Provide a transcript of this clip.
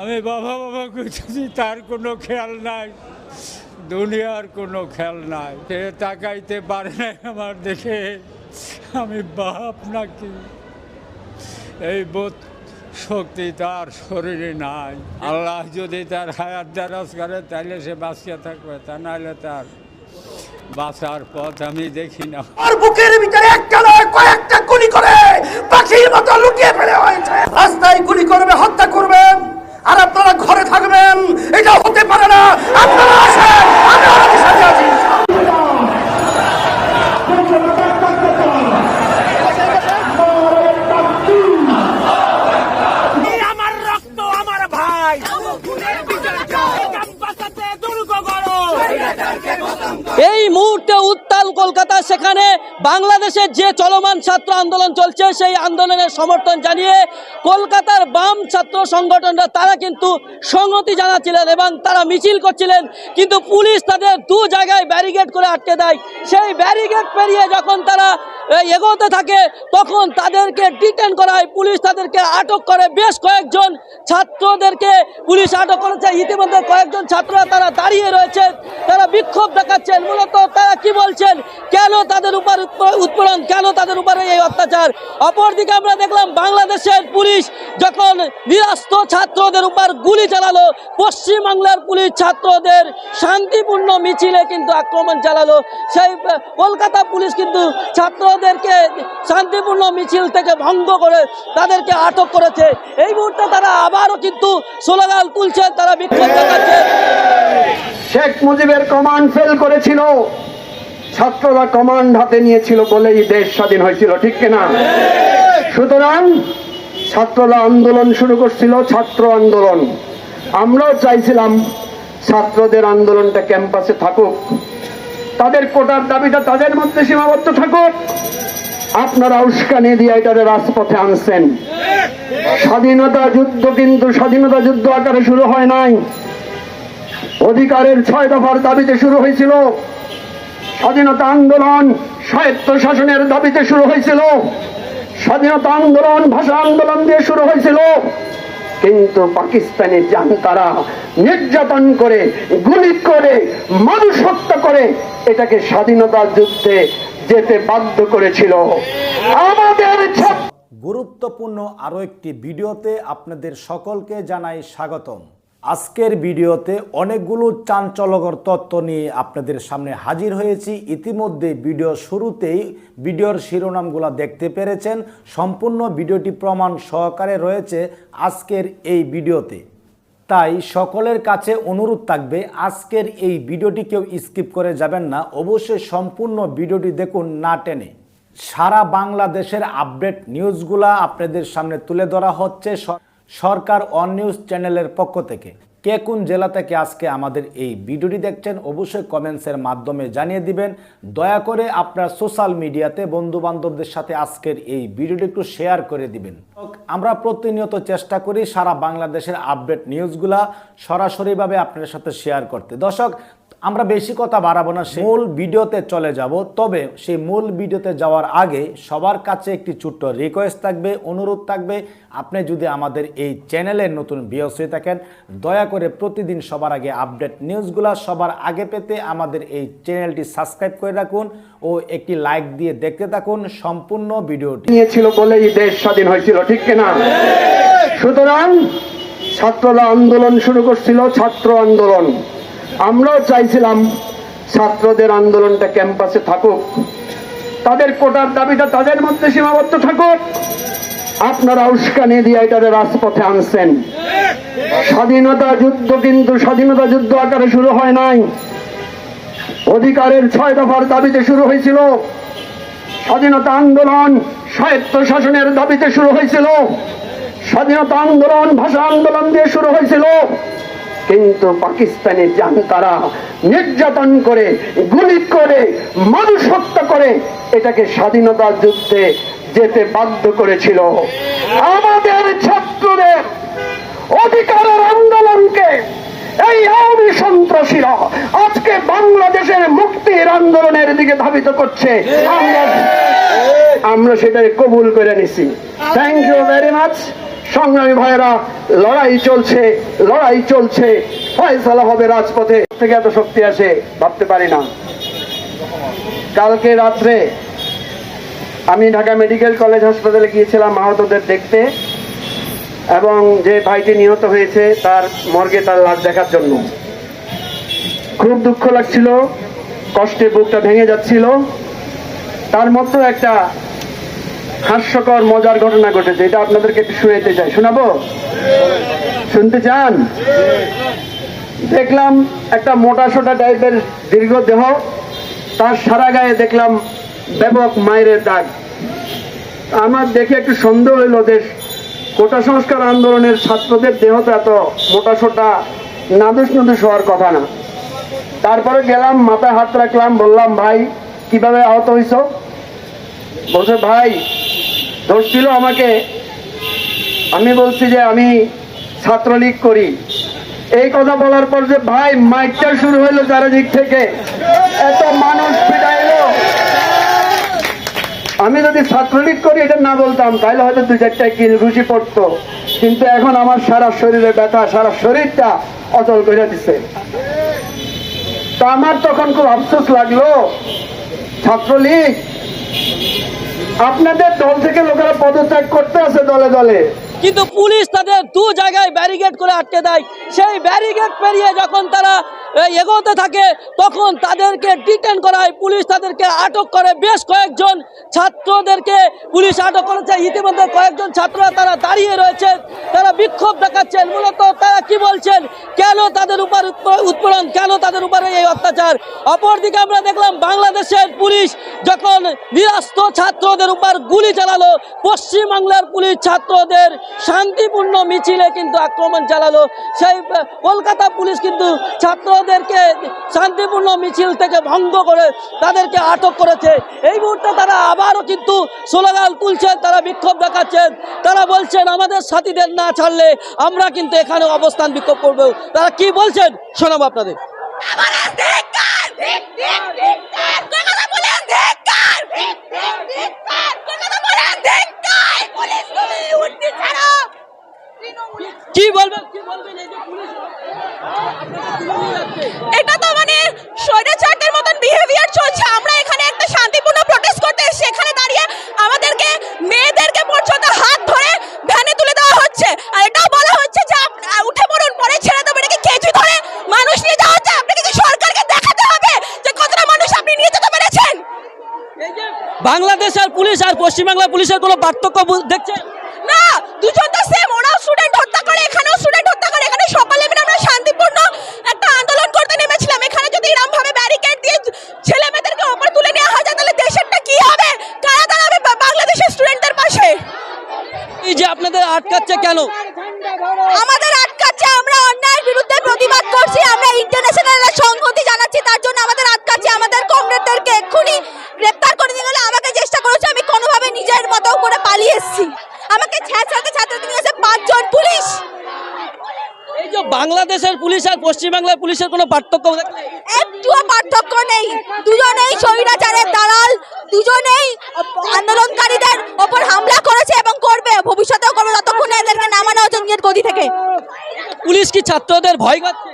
আমি বাবা বাবা করতেছি তার কোনো খেয়াল নাই। দুনিয়ার কোনো খেয়াল নাই। সে তাকাইতে পারে না আমার দেখে আমি বাপ নাকি? এই বোধ শক্তি তার শরীরে নাই। আল্লাহ যদি তার হায়াত দারাজ করে তাহলে সে বাঁচিয়ে থাকবে, তা নাহলে তার বাঁচার পথ আমি দেখি না। আর বুকের ভিতরে একটা নয়, কয়েকটা গুলি করে পাখির মতো লুকিয়ে ফেলে হয়েছে। রাস্তায় গুলি করবে, হত্যা করবেন আর আপনারা ঘরে থাকবেন। এটা হতে পারে না। আপনারা আসেন। এই মুহূর্তে উত্তাল কলকাতা, সেখানে বাংলাদেশের যে চলমান ছাত্র আন্দোলন চলছে, সেই আন্দোলনের সমর্থন জানিয়ে কলকাতার বাম ছাত্র সংগঠনরা, তারা কিন্তু সংহতি জানাচ্ছিলেন এবং তারা মিছিল করছিলেন। কিন্তু পুলিশ তাদের দু জায়গায় ব্যারিকেড করে আটকে দেয়। সেই ব্যারিকেড পেরিয়ে যখন তারা এগোতে থাকে, তখন তাদেরকে ডিটেন করা হয়, পুলিশ তাদেরকে আটক করে। বেশ কয়েকজন ছাত্রদেরকে পুলিশ আটক করেছে। ইতিমধ্যে কয়েকজন ছাত্ররা তারা দাঁড়িয়ে রয়েছে, তারা বিক্ষোভ দেখাচ্ছেন। মূলত তারা কি বলছেন, কেন তাদের উপর উৎপ- উৎপীড়ন, কেন তাদের উপরে এই অত্যাচার? অপরদিকে আমরা দেখলাম, বাংলাদেশের পুলিশ যখন নিরাস্ত ছাত্রদের উপর গুলি চালালো, পশ্চিমবাংলার পুলিশ ছাত্রদের শান্তিপূর্ণ মিছিলে কিন্তু আক্রমণ চালালো। সেই, কলকাতা পুলিশ কিন্তু ছাত্রদেরকে শান্তিপূর্ণ মিছিল থেকে ভঙ্গ করে তাদেরকে আটক করেছে। এই মুহূর্তে তারা আবারও কিন্তু স্লোগান তুলছে, তারা বিক্ষোভ দেখাচ্ছে। শেখ মুজিবের কমান্ড ফেল করেছিল। ছাত্ররা কমান্ড হাতে নিয়েছিল বলেই দেশ স্বাধীন হয়েছিল, ঠিক কিনা? সুতরাং ছাত্ররা আন্দোলন শুরু করছিল, ছাত্র আন্দোলন। আমরাও চাইছিলাম ছাত্রদের আন্দোলনটা ক্যাম্পাসে থাকুক। তাদের কোটার দাবিটা তাদের মধ্যে সীমাবদ্ধ থাকুক। আপনারা উস্কানি দিয়ে এটারে রাজপথে আনছেন। স্বাধীনতা যুদ্ধ কিন্তু স্বাধীনতা যুদ্ধ আকারে শুরু হয় নাই। অধিকারের ছয় দফার দাবিতে শুরু হয়েছিল। স্বাধীনতা আন্দোলন স্বায়ত্ত শাসনের দাবিতে শুরু হয়েছিল। স্বাধীনতা আন্দোলন ভাষা আন্দোলন দিয়ে শুরু হয়েছিল। কিন্তু পাকিস্তানে যান তারা নির্যাতন করে, গুলি করে মানুষ হত্যা করে, এটাকে স্বাধীনতা যুদ্ধে যেতে বাধ্য করেছিল। আমাদের গুরুত্বপূর্ণ আরও একটি ভিডিওতে আপনাদের সকলকে জানাই স্বাগতম। আজকের ভিডিওতে অনেকগুলো চাঞ্চল্যকর তথ্য নিয়ে আপনাদের সামনে হাজির হয়েছি। ইতিমধ্যে ভিডিও শুরুতেই ভিডিওর শিরোনামগুলো দেখতে পেরেছেন। সম্পূর্ণ ভিডিওটি প্রমাণ সহকারে রয়েছে আজকের এই ভিডিওতে। তাই সকলের কাছে অনুরোধ থাকবে, আজকের এই ভিডিওটি কেউ স্কিপ করে যাবেন না। অবশ্যই সম্পূর্ণ ভিডিওটি দেখুন না টেনে। সারা বাংলাদেশের আপডেট নিউজগুলা আপনাদের সামনে তুলে ধরা হচ্ছে। সরকার অন নিউজ চ্যানেলের পক্ষ থেকে। কে কোন জেলা থেকে আজকে আমাদের এই ভিডিওটি দেখছেন অবশ্যই কমেন্টসের মাধ্যমে জানিয়ে দিবেন। দয়া করে আপনার সোশ্যাল মিডিয়াতে বন্ধু বান্ধবদের সাথে আজকের এই ভিডিওটি একটু শেয়ার করে দিবেন। আমরা প্রতিনিয়ত চেষ্টা করি সারা বাংলাদেশের আপডেট নিউজগুলা সরাসরিভাবে আপনাদের সাথে শেয়ার করতে। দর্শক আমরা বেশি কথা বাড়াবো না মূল ভিডিওতে চলে যাব। তবে সেই মূল ভিডিওতে যাওয়ার আগে সবার কাছে একটি ছোট্ট রিকোয়েস্ট থাকবে অনুরোধ থাকবে। আপনি যদি আমাদের এই চ্যানেলের নতুন ভিউস হয়ে থাকেন দয়া করে প্রতিদিন সবার আগে আপডেট নিউজগুলো সবার আগে পেতে আমাদের এই চ্যানেলটি সাবস্ক্রাইব করে রাখুন ও একটি লাইক দিয়ে দেখতে থাকুন সম্পূর্ণ ভিডিওটি। নিয়েছিল বলেই দেশ স্বাধীন হয়েছিল ঠিক কিনা? সুতরাং ছাত্ররা আন্দোলন শুরু করছিল ছাত্র আন্দোলন। আমরাও চাইছিলাম ছাত্রদের আন্দোলনটা ক্যাম্পাসে থাকুক। তাদের কোটার দাবিটা তাদের মধ্যে সীমাবদ্ধ থাকুক। আপনারা উস্কানি দিয়ে এটারে রাজপথে আনছেন। স্বাধীনতা যুদ্ধ কিন্তু স্বাধীনতা যুদ্ধ আকারে শুরু হয় নাই। অধিকারের ছয় দফার দাবিতে শুরু হয়েছিল। স্বাধীনতা আন্দোলন স্বায়ত্ত শাসনের দাবিতে শুরু হয়েছিল। স্বাধীনতা আন্দোলন ভাষা আন্দোলন দিয়ে শুরু হয়েছিল। কিন্তু পাকিস্তানে যান তারা নির্যাতন করে, গুলি করে মানুষ হত্যা করে এটাকে স্বাধীনতা যুদ্ধে যেতে বাধ্য করেছিল। আমাদের ছাত্রদের অধিকারের আন্দোলনকে এই আওয়ামী সন্ত্রাসীরা আজকে বাংলাদেশের মুক্তির আন্দোলনের দিকে ধাবিত করছে। আমরা আমরা সেটাকে কবুল করে নিছি। থ্যাংক ইউ ভেরি মাচ সংগ্রামী ভাইয়েরা, লড়াই চলছে লড়াই চলছে। ফয়সালা হবে রাজপথে থেকে এত শক্তি আসে, ভাবতে পারি না। কালকে রাত্রে আমি ঢাকা মেডিকেল কলেজ হাসপাতালে গিয়েছিলাম আহতদের দেখতে, এবং যে ভাইটি নিহত হয়েছে, তার মর্গে তার লাশ দেখার জন্য। খুব দুঃখ লাগছিল, কষ্টে বুকটা ভেঙে যাচ্ছিল। তার মতো একটা হাস্যকর, মজার ঘটনা ঘটেছে। এটা আপনাদেরকে একটু শুনেতে চাই। শোনাবো? শুনতে চান? দেখলাম একটা মোটা সোটা টাইপের দীর্ঘ দেহ। তার সারা গায়ে দেখলাম ব্যাপক মায়ের দাগ। আমার দেখে একটু সন্দেহ হইল দেশ কোটা সংস্কার আন্দোলনের ছাত্রদের দেহ তো এত মোটা সোটা নাদুস নাদুস হওয়ার কথা না। তারপরে গেলাম, মাথায় হাত রাখলাম, বললাম, ভাই, কীভাবে আহত হইছ? বলছে, ভাই ধরছিল আমাকে। আমি বলছি যে আমি ছাত্রলীগ করি। এই কথা বলার পর যে ভাই, মাইকটা শুরু হইল চারিদিক থেকে। এত মানুষ পিটাইলো আমি যদি ছাত্রলীগ করি, এটা না বলতাম, তাহলে হয়তো দু চারটা কিল ঘুষি পড়তো। কিন্তু এখন আমার সারা শরীরে ব্যথা, সারা শরীরটা অচল করে দিছে। তা আমার তখন খুব আফসোস লাগল। ছাত্রলীগ? আপনাদের দল থেকে লোকেরা পদত্যাগ করতে আছে দলে দলে। কিন্তু পুলিশ তাদের দু জায়গায় ব্যারিকেড করে আটকে দেয়। সেই ব্যারিকেড পেরিয়ে যখন তারা এগোতে থাকে, তখন তাদেরকে ডিটেন করায় পুলিশ তাদেরকে আটক করে। বেশ কয়েকজন ছাত্রদেরকে পুলিশ আটক করেছে। ইতিমধ্যে কয়েকজন ছাত্ররা তারা দাঁড়িয়ে রয়েছে। তারা বিক্ষোভ দেখাচ্ছেন। মূলত তারা কি বলছেন? কেন তাদের উপর উৎপ- উৎপীড়ন? কেন তাদের উপরে এই অত্যাচার? অপরদিকে আমরা দেখলাম বাংলাদেশের পুলিশ যখন নিরাস্ত ছাত্রদের উপর গুলি চালালো পশ্চিমবাংলার পুলিশ ছাত্রদের শান্তিপূর্ণ মিছিলে কিন্তু আক্রমণ চালালো। সেই কলকাতা পুলিশ কিন্তু ছাত্রদেরকে শান্তিপূর্ণ মিছিল থেকে ভঙ্গ করে তাদেরকে আটক করেছে। এই মুহূর্তে তারা আবারও কিন্তু স্লোগান তুলছেন, তারা বিক্ষোভ দেখাচ্ছেন। তারা বলছেন, আমাদের সাথীদের না ছাড়লে আমরা কিন্তু এখানে অবস্থান বিক্ষোভ করব। তারা কি বলছেন? শোনাবো আপনাদের। কি বলবেন কি বলবেন এই যে পুলিশ? এটা তো এই আর পুলিশ আর পশ্চিমবাংলার পুলিশের কোনো পার্থক্য দেখছেন না দুজন তো সেম ওরাও স্টুডেন্ট হত্যা করে এখানেও স্টুডেন্ট হত্যা করে। এখানে সকালে মিলে আমরা শান্তিপূর্ণ একটা আন্দোলন করতে নেমেছিলাম। এখানে যদি এরকম ভাবে ব্যারিকেড দিয়ে ছেলে মেয়েদেরকে ওপরে তুলে নেওয়া হয় তাহলে দেশেরটা কি হবে? কারা দাঁড়াবে বাংলাদেশের স্টুডেন্টদের পাশে? এই যে আপনাদের আটকাচ্ছে কেন? আমাদের আটকাচ্ছে আমরা অন্যায়ের বিরুদ্ধে প্রতিবাদ করছি আমরা ইন্টারন্যাশনাল সংহতি জানাচ্ছি তার জন্য আমাদের আটকাচ্ছে আমাদের কমরেডদেরকে এক্ষুনি গ্রেপ্তার করে নিয়ে গেলে আমাকে চেষ্টা করেছে আমি কোনোভাবে নিজের মতো করে পালিয়ে এসেছি আমাকে ছাত্রতে ছাত্রতে নিয়ে এসে পাঁচজন পুলিশ এই যে বাংলাদেশের পুলিশ আর পশ্চিমবাংলার পুলিশের কোনো পার্থক্য একটু একটুও পার্থক্য নেই। দুজনেই স্বৈরাচারের দালাল। দুজনেই আন্দোলনকারীদের ওপর হামলা করেছে এবং করবে। ভবিষ্যতেও করবে যতক্ষণ এদেরকে নামানো হচ্ছে নিজের গদি থেকে। পুলিশ কি ছাত্রদের ভয় পাচ্ছে